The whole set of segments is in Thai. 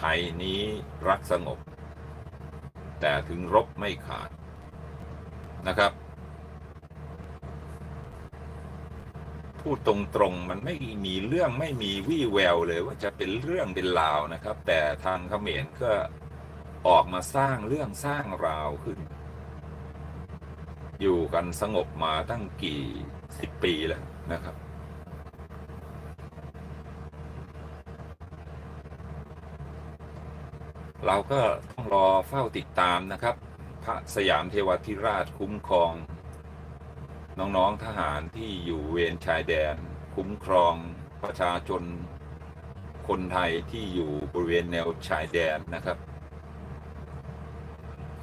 ไทยนี้รักสงบ แต่ถึงรบไม่ขาดนะครับ พูดตรงๆมันไม่มีเรื่องไม่มีวี่แววเลยว่าจะเป็นเรื่องเป็นราวนะครับ แต่ทางเขมรก็ออกมาสร้างเรื่องสร้างราวขึ้น อยู่กันสงบมาตั้งกี่สิบปีแล้วนะครับ เราก็ต้องรอเฝ้าติดตามนะครับ พระสยามเทวทิราชคุ้มครอง น้องๆทหารที่อยู่เวรชายแดน คุ้มครองประชาชน คนไทยที่อยู่บริเวณแนวชายแดนนะครับ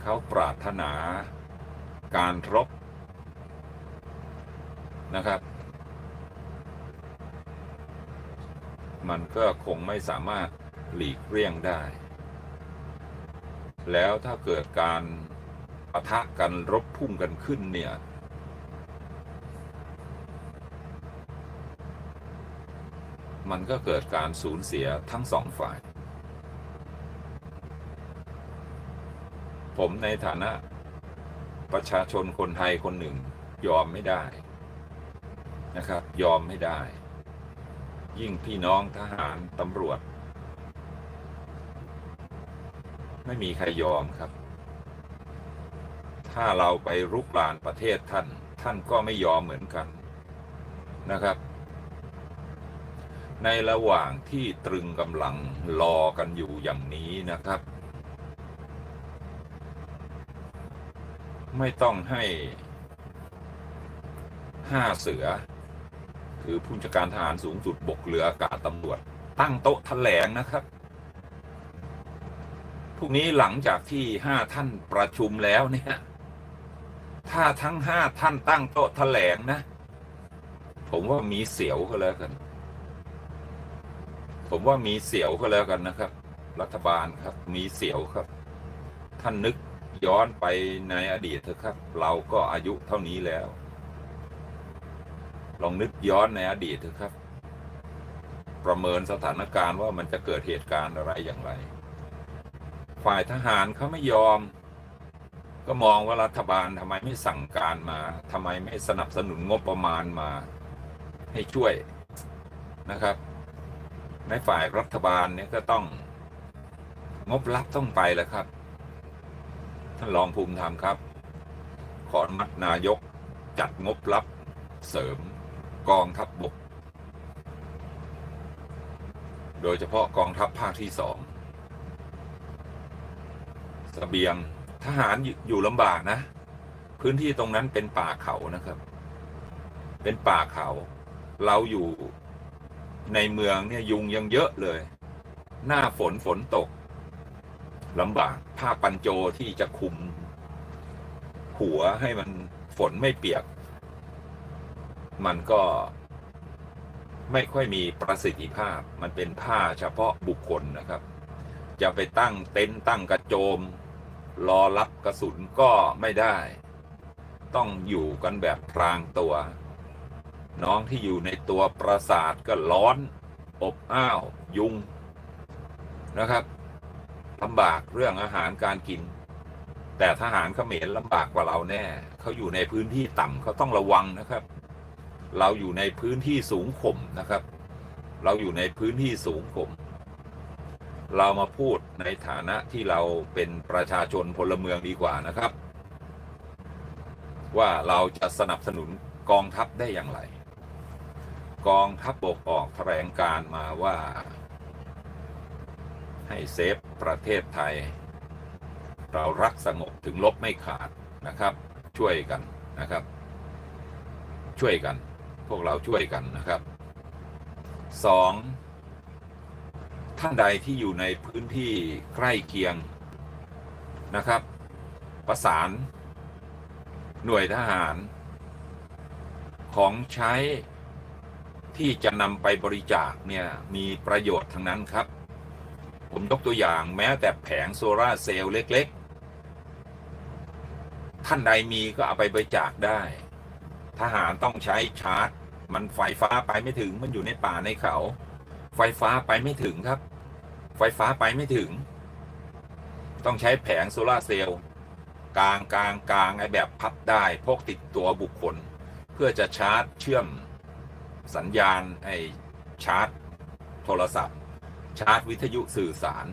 เขาปรารถนาการรบนะครับ มันก็คงไม่สามารถหลีกเลี่ยงได้ แล้วถ้าเกิดการปะทะกันรบพุ่งกันขึ้นเนี่ย มันก็เกิดการสูญเสียทั้งสองฝ่าย ผมในฐานะประชาชนคนไทยคนหนึ่งยอมไม่ได้นะครับ ยอมไม่ได้ ยิ่งพี่น้องทหารตำรวจ ไม่มีใครยอมครับ ถ้าเราไปรุกรานประเทศท่าน ท่านก็ไม่ยอมเหมือนกันนะครับ ในระหว่างที่ตรึงกำลังรอกันอยู่อย่างนี้นะครับ ไม่ต้องให้ห้าเสือ คือผู้จัดการทหารสูงสุดบกเรืออากาศตำรวจ ตั้งโต๊ะแถลงนะครับ พรุ่งนี้หลังจากที่ห้าท่านประชุมแล้วเนี่ย ถ้าทั้งห้าท่านตั้งโต๊ะแถลงนะ ผมว่ามีเสียวก็แล้วกัน ผมว่ามีเสียวก็แล้วกันนะครับ รัฐบาลครับ มีเสียวครับ ท่านนึกย้อนไปในอดีตเถอะครับ เราก็อายุเท่านี้แล้ว ลองนึกย้อนในอดีตเถอะครับ ประเมินสถานการณ์ว่ามันจะเกิดเหตุการณ์อะไรอย่างไร ฝ่ายทหารเขาไม่ยอม ก็มองว่ารัฐบาลทำไมไม่สั่งการมาทำไมไม่สนับสนุนงบประมาณมาให้ช่วยนะครับ ในฝ่ายรัฐบาลเนี่ยก็ต้องงบรับต้องไปแล้วครับ ท่านรองภูมิธรรมครับ ขออนุมัตินายกจัดงบรับเสริมกองทัพบบก โดยเฉพาะกองทัพภาคที่สอง สเสบียงทหารอยู่ลำบากนะ พื้นที่ตรงนั้นเป็นป่าเขานะครับ เป็นป่าเขา เราอยู่ในเมืองเนี่ยยุงยังเยอะเลย หน้าฝนฝนตกลำบากผ้าปันโจที่จะคุม หัวให้มันฝนไม่เปียก มันก็ไม่ค่อยมีประสิทธิภาพ มันเป็นผ้าเฉพาะบุคคลนะครับ จะไปตั้งเต็นท์ตั้งกระโจม รอรับกระสุนก็ไม่ได้ ต้องอยู่กันแบบพรางตัว น้องที่อยู่ในตัวปราสาทก็ร้อน อบอ้าว ยุงนะครับลำบากเรื่องอาหารการกิน แต่ทหารเขมรลำบากกว่าเราแน่ เขาอยู่ในพื้นที่ต่ำเขาต้องระวังนะครับ เราอยู่ในพื้นที่สูงข่มนะครับ เราอยู่ในพื้นที่สูงข่ม เรามาพูดในฐานะที่เราเป็นประชาชนพลเมืองดีกว่านะครับ ว่าเราจะสนับสนุนกองทัพได้อย่างไร กองทัพบกออกแถลงการมาว่า ให้เซฟประเทศไทย เรารักสงบถึงลบไม่ขาดนะครับ ช่วยกันนะครับ ช่วยกัน พวกเราช่วยกันนะครับสอง ท่านใดที่อยู่ในพื้นที่ใกล้เคียงนะครับ ประสานหน่วยทหาร ของใช้ที่จะนำไปบริจาคเนี่ยมีประโยชน์ทั้งนั้นครับ ผมยกตัวอย่างแม้แต่แผงโซลาเซลล์เล็ก ๆ ท่านใดมีก็เอาไปบริจาคได้ ทหารต้องใช้ชาร์จ มันไฟฟ้าไปไม่ถึงมันอยู่ในป่าในเขา ไฟฟ้าไปไม่ถึงครับ ไฟฟ้าไปไม่ถึง ต้องใช้แผงโซลาเซลล์กลางกลางกลางไอแบบพับได้พกติดตัวบุคคล เพื่อจะชาร์จเชื่อมสัญญาณไอชาร์จ โทรศัพท์ ชาร์จวิทยุสื่อสาร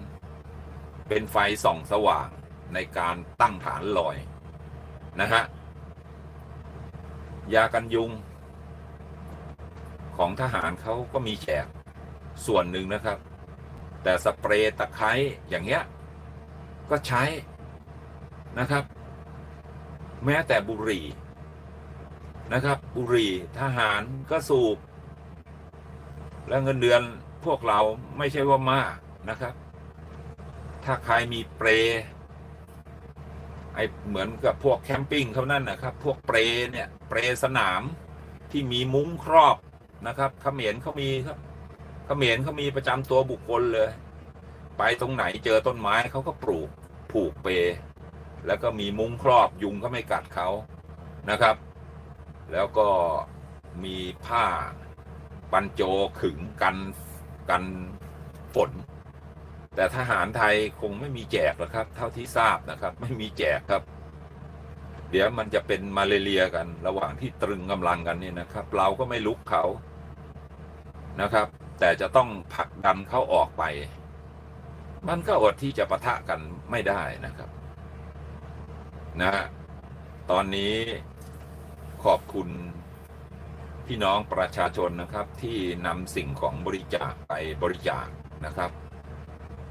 เป็นไฟส่องสว่างในการตั้งฐานลอย นะฮะ ยากันยุง ของทหารเขาก็มีแจก ส่วนหนึ่งนะครับ แต่สเปรย์ตะไคร้อย่างเงี้ยก็ใช้นะครับ แม้แต่บุหรี่นะครับ บุหรี่ทหารก็สูบ และเงินเดือนพวกเราไม่ใช่ว่ามากนะครับ ถ้าใครมีเปรย์ไอเหมือนกับพวกแคมปิ้งเขานั่นนะครับ พวกเปรย์เนี่ยเปรย์สนามที่มีมุ้งครอบนะครับเขมรเขามีครับ เขมรเขามีประจำตัวบุคคลเลย ไปตรงไหนเจอต้นไม้เขาก็ปลูกผูกเปย์แล้วก็มีมุ้งครอบยุงก็ไม่กัดเขานะครับ แล้วก็มีผ้าปันโจขึงกันกันฝน แต่ทหารไทยคงไม่มีแจกหรอกครับ เท่าที่ทราบนะครับ ไม่มีแจกครับ เดี๋ยวมันจะเป็นมาเลเรียกัน ระหว่างที่ตรึงกำลังกันนี่นะครับ เราก็ไม่ลุกเขานะครับ แต่จะต้องผลักดันเขาออกไป มันก็อดที่จะปะทะกันไม่ได้นะครับ นะฮะตอนนี้ขอบคุณพี่น้องประชาชนนะครับที่นำสิ่งของบริจาคไปบริจาคนะครับ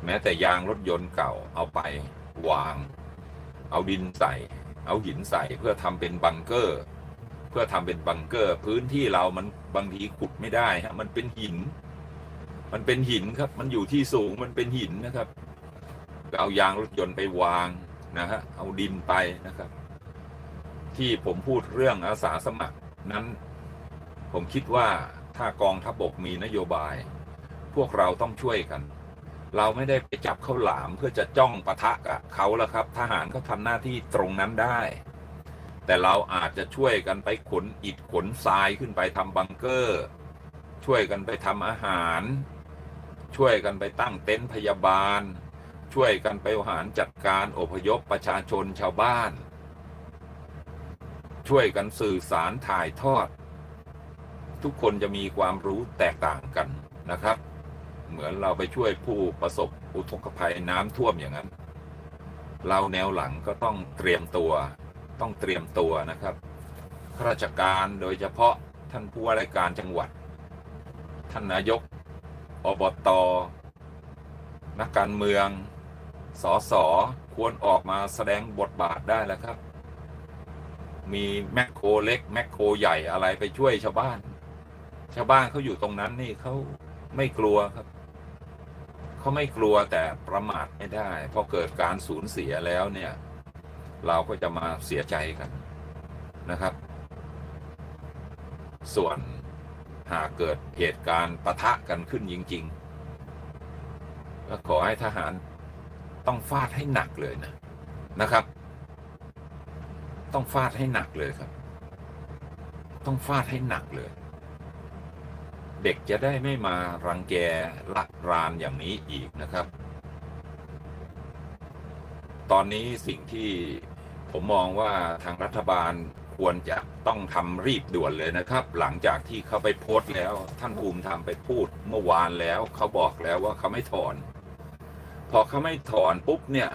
แม้แต่ยางรถยนต์เก่าเอาไปวาง เอาดินใส่ เอาหินใส่เพื่อทำเป็นบังเกอร์ เพื่อทำเป็นบังเกอร์ พื้นที่เรามันบางทีขุดไม่ได้ฮะมันเป็นหิน มันเป็นหินครับ มันอยู่ที่สูงมันเป็นหินนะครับเอายางรถยนต์ไปวางนะฮะเอาดินไปนะครับ ที่ผมพูดเรื่องอาสาสมัครนั้น ผมคิดว่าถ้ากองทัพบกมีนโยบาย พวกเราต้องช่วยกัน เราไม่ได้ไปจับข้าวหลามเพื่อจะจ้องปะทะกับเขาแล้วครับ ทหารเขาทำหน้าที่ตรงนั้นได้ แต่เราอาจจะช่วยกันไปขนอิฐขนทรายขึ้นไปทำบังเกอร์ ช่วยกันไปทำอาหาร ช่วยกันไปตั้งเต็นท์พยาบาล ช่วยกันไปหารจัดการอพยพประชาชนชาวบ้าน ช่วยกันสื่อสารถ่ายทอด ทุกคนจะมีความรู้แตกต่างกันนะครับ เหมือนเราไปช่วยผู้ประสบอุทกภัยน้ำท่วมอย่างนั้น เราแนวหลังก็ต้องเตรียมตัว ต้องเตรียมตัวนะครับข้าราชการโดยเฉพาะท่านผู้ว่าราชการจังหวัด ท่านนายก อบตนักการเมือง สส ควรออกมาแสดงบทบาทได้แล้วครับ มีแมคโครเล็ก แมคโครใหญ่อะไรไปช่วยชาวบ้าน ชาวบ้านเขาอยู่ตรงนั้นนี่เขาไม่กลัวครับ เขาไม่กลัวแต่ประมาทไม่ได้พอเกิดการสูญเสียแล้วเนี่ย เราก็จะมาเสียใจกันนะครับ ส่วน หากเกิดเหตุการณ์ปะทะกันขึ้นจริงๆก็ขอให้ทหารต้องฟาดให้หนักเลยนะนะครับ ต้องฟาดให้หนักเลยครับ ต้องฟาดให้หนักเลย เด็กจะได้ไม่มารังแกละรานอย่างนี้อีกนะครับ ตอนนี้สิ่งที่ผมมองว่าทางรัฐบาล ควรจะต้องทำรีบด่วนเลยนะครับ หลังจากที่เขาไปโพสต์แล้ว ท่านภูมิธรรมไปพูดเมื่อวานแล้ว เขาบอกแล้วว่าเขาไม่ถอน พอเขาไม่ถอนปุ๊บเนี่ย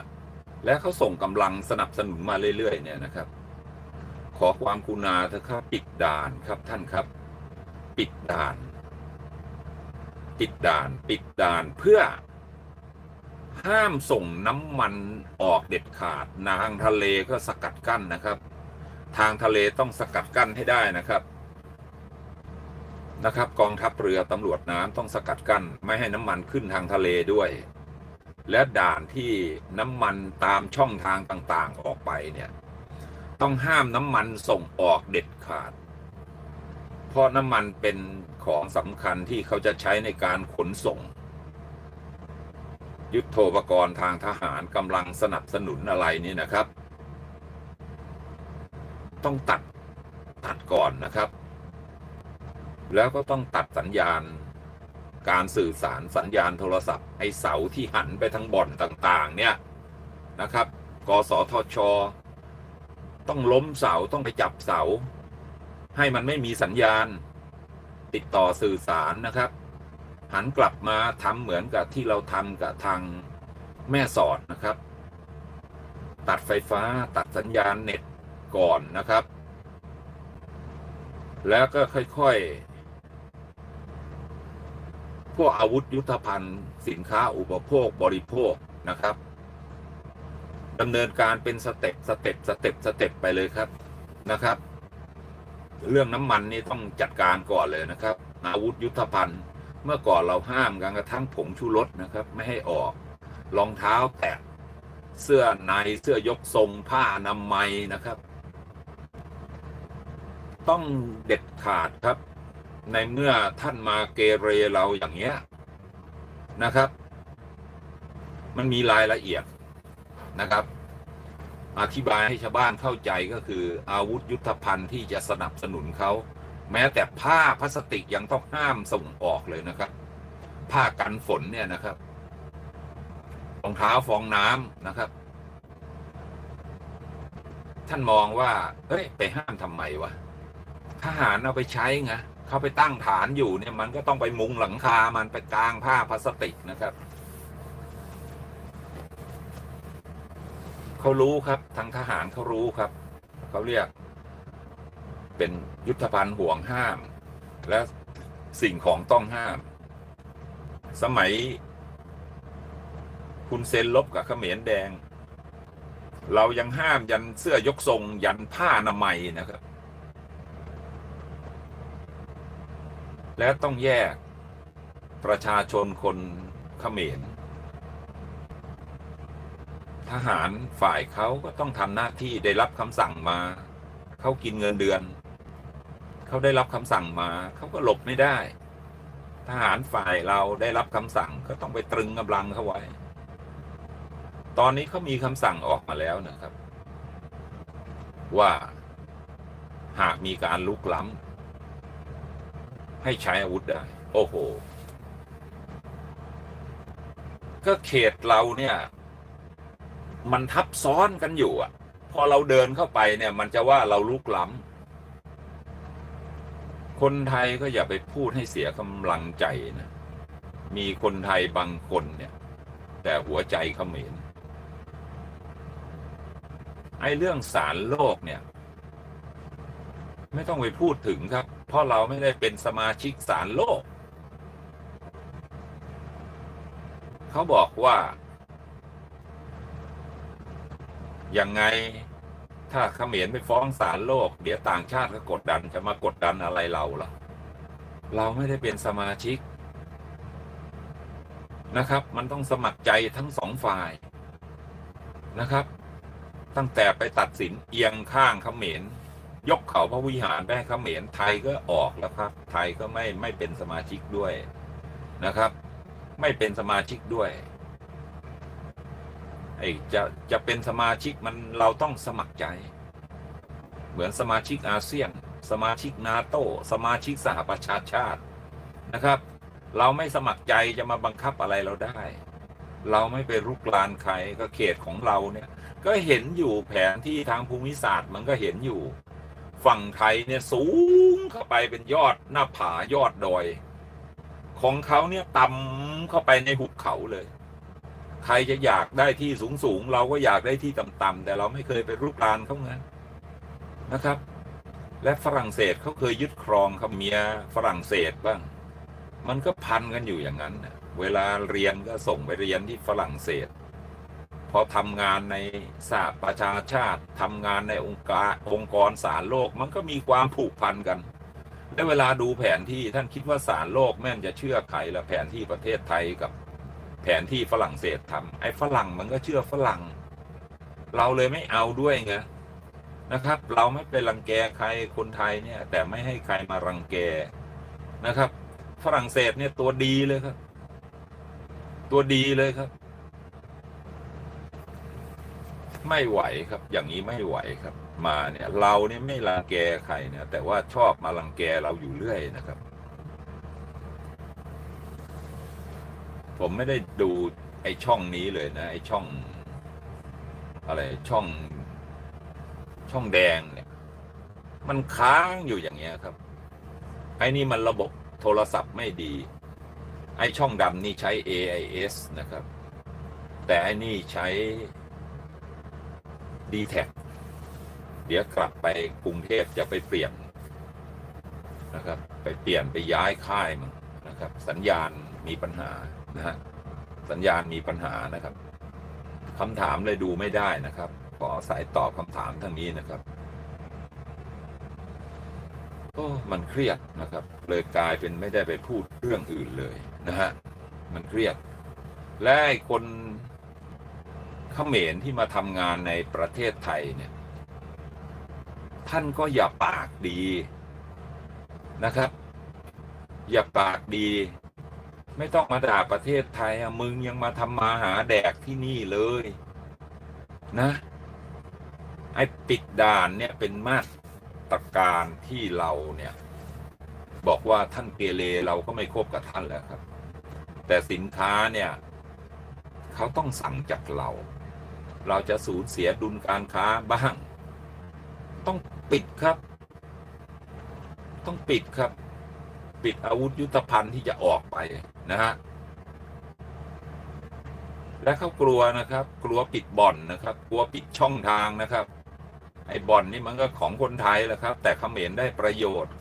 แล้วเขาส่งกำลังสนับสนุนมาเรื่อยๆ เนี่ยนะครับ ขอความกรุณาเถอะครับปิดด่านครับท่านครับ ปิดด่าน ปิดด่าน ปิดด่านเพื่อห้ามส่งน้ำมันออกเด็ดขาดทางทะเลก็สกัดกั้นนะครับ ทางทะเลต้องสกัดกั้นให้ได้นะครับนะครับ กองทัพเรือตำรวจน้ำต้องสกัดกั้นไม่ให้น้ำมันขึ้นทางทะเลด้วย และด่านที่น้ำมันตามช่องทางต่างๆออกไปเนี่ยต้องห้ามน้ำมันส่งออกเด็ดขาด เพราะน้ำมันเป็นของสำคัญที่เขาจะใช้ในการขนส่ง ยุทโธปกรณ์ทางทหารกำลังสนับสนุนอะไรนี่นะครับ ต้องตัดตัดก่อนนะครับ แล้วก็ต้องตัดสัญญาณ การสื่อสารสัญญาณโทรศัพท์ไอเสาที่หันไปทางบ่อนต่าง ๆ เนี่ยนะครับ กสทช ต้องล้มเสาต้องไปจับเสา ให้มันไม่มีสัญญาณ ติดต่อสื่อสารนะครับ หันกลับมาทำเหมือนกับที่เราทำกับทางแม่สอดนะครับ ตัดไฟฟ้าตัดสัญญาณเน็ต ก่อนนะครับ แล้วก็ค่อยๆ พวกอาวุธยุทธภัณฑ์ สินค้าอุปโภคบริโภคนะครับดำเนินการเป็นสเต็ปสเต็ปสเต็ปสเต็ปไปเลยครับนะครับ เรื่องน้ำมันนี่ต้องจัดการก่อนเลยนะครับ อาวุธยุทธภัณฑ์ เมื่อก่อนเราห้ามกันกระทั่งผงชูรสนะครับ ไม่ให้ออกรองเท้าแตะเสื้อในเสื้อยกทรงผ้าอนามัยนะครับ ต้องเด็ดขาดครับ ในเมื่อท่านมาเกเรเราอย่างเงี้ยนะครับ มันมีรายละเอียดนะครับ อธิบายให้ชาวบ้านเข้าใจก็คือ อาวุธยุทธภัณฑ์ที่จะสนับสนุนเขาแม้แต่ผ้าพลาสติกยังต้องห้ามส่งออกเลยนะครับ ผ้ากันฝนเนี่ยนะครับรองเท้าฟองน้ำนะครับ ท่านมองว่าเอ้ย ไปห้ามทำไมวะ ทหารเอาไปใช้ไงเขาไปตั้งฐานอยู่เนี่ยมันก็ต้องไปมุงหลังคา มันไปกลางผ้าพลาสติกนะครับเขารู้ครับทางทหารเขารู้ครับเขาเรียก เป็นยุทธภัณฑ์ห่วงห้าม และสิ่งของต้องห้าม สมัย คุณเซนลบกับเขมรแดง เรายังห้ามยันเสื้อยกทรงยันผ้าอนามัยนะครับ และต้องแยกประชาชนคนเขมร ทหารฝ่ายเขาก็ต้องทำหน้าที่ได้รับคำสั่งมา เขากินเงินเดือน เขาได้รับคำสั่งมา เขาก็หลบไม่ได้ ทหารฝ่ายเราได้รับคำสั่งก็ต้องไปตรึงกำลังเขาไว้ ตอนนี้เขามีคำสั่งออกมาแล้วนะครับ ว่าหากมีการลุกล้ำ ให้ใช้อาวุธได้ โอ้โห ก็เขตเราเนี่ย มันทับซ้อนกันอยู่ อะ พอเราเดินเข้าไปเนี่ย มันจะว่าเราลุกล้ำคนไทยก็อย่าไปพูดให้เสียกำลังใจนะ มีคนไทยบางคนเนี่ย แต่หัวใจเขมรไอ้เรื่องสารโลกเนี่ย ไม่ต้องไปพูดถึงครับ เพราะเราไม่ได้เป็นสมาชิกสารโลก เขาบอกว่า ยังไงถ้าเขมรไปฟ้องศาลโลก เดี๋ยวต่างชาติก็กดดันจะมากดดันอะไรเราล่ะ เราไม่ได้เป็นสมาชิกนะครับ มันต้องสมัครใจทั้งสองฝ่ายนะครับ ตั้งแต่ไปตัดสินเอียงข้างเขมร ยกเขาพระวิหารไปให้เขมรไทยก็ออกแล้วครับ ไทยก็ไม่ไม่เป็นสมาชิกด้วยนะครับ ไม่เป็นสมาชิกด้วยไอ้จะจะเป็นสมาชิกมันเราต้องสมัครใจ เหมือนสมาชิกอาเซียน สมาชิกนาโตสมาชิกสหประชาชาตินะครับ เราไม่สมัครใจจะมาบังคับอะไรเราได้ เราไม่ไปรุกรานใครก็เขตของเราเนี่ย ก็เห็นอยู่แผนที่ทางภูมิศาสตร์มันก็เห็นอยู่ ฝั่งไทยเนี่ยสูงเข้าไปเป็นยอดหน้าผายอดดอย ของเขาเนี่ยต่ำเข้าไปในหุบเขาเลย ใครจะอยากได้ที่สูงสูงเราก็อยากได้ที่ต่ำๆแต่เราไม่เคยไปรุกรานเขาไงนะครับ และฝรั่งเศสเขาเคยยึดครองคเมียฝรั่งเศสบ้าง มันก็พันกันอยู่อย่างนั้น เวลาเรียนก็ส่งไปเรียนที่ฝรั่งเศส พอทำงานในสหประชาชาติทำงานในองค์การองค์กรสารโลกมันก็มีความผูกพันกัน และเวลาดูแผนที่ท่านคิดว่าสารโลกแม่นจะเชื่อใครละแผนที่ประเทศไทยกับแผนที่ฝรั่งเศสทำไอ้ฝรั่งมันก็เชื่อฝรั่ง เราเลยไม่เอาด้วยไงนะครับ เราไม่ไปรังแกใครคนไทยเนี่ยแต่ไม่ให้ใครมารังแกนะครับ ฝรั่งเศสเนี่ยตัวดีเลยครับ ตัวดีเลยครับ ไม่ไหวครับ อย่างนี้ไม่ไหวครับ มาเนี่ยเราเนี่ยไม่รังแกใครเนี่ยแต่ว่าชอบมารังแกเราอยู่เรื่อยนะครับ ผมไม่ได้ดูไอช่องนี้เลยนะ ไอช่อง อะไรช่อง ช่องแดงเนี่ย มันค้างอยู่อย่างเงี้ยครับ ไอ้นี่มันระบบโทรศัพท์ไม่ดี ไอ้ช่องดำนี่ใช้ AIS นะครับ แต่ไอ้นี่ใช้ d t แท็เดี๋ยวกลับไปกรุงเทพจะไปเปลี่ยนนะครับ ไปเปลี่ยนไปย้ายค่ายมันนะครับ สัญญาณมีปัญหานะฮะสัญญาณมีปัญหานะครับคำถามเลยดูไม่ได้นะครับ ขอสายตอบคำถามทางนี้นะครับก็มันเครียดนะครับ เลยกลายเป็นไม่ได้ไปพูดเรื่องอื่นเลยนะฮะมันเครียด และคน ขมรที่มาทำงานในประเทศไทยเนี่ยท่านก็อย่าปากดีนะครับ อย่าปากดี ไม่ต้องมาด่าประเทศไทยอะมึงยังมาทำมาหาแดกที่นี่เลย นะ ไอ้ปิดด่านเนี่ยเป็นมาตรการที่เราเนี่ย บอกว่าท่านเกเรเราก็ไม่คบกับท่านแล้วครับ แต่สินค้าเนี่ย เขาต้องสั่งจากเรา เราจะสูญเสียดุลการค้าบ้าง ต้องปิดครับ ต้องปิดครับ ปิดอาวุธยุทธภัณฑ์ที่จะออกไปนะฮะและเขากลัวนะครับ กลัวปิดบ่อนนะครับ กลัวปิดช่องทางนะครับไอ้บ่อนนี่มันก็ของคนไทยแหละครับ แต่เขมรได้ประโยชน์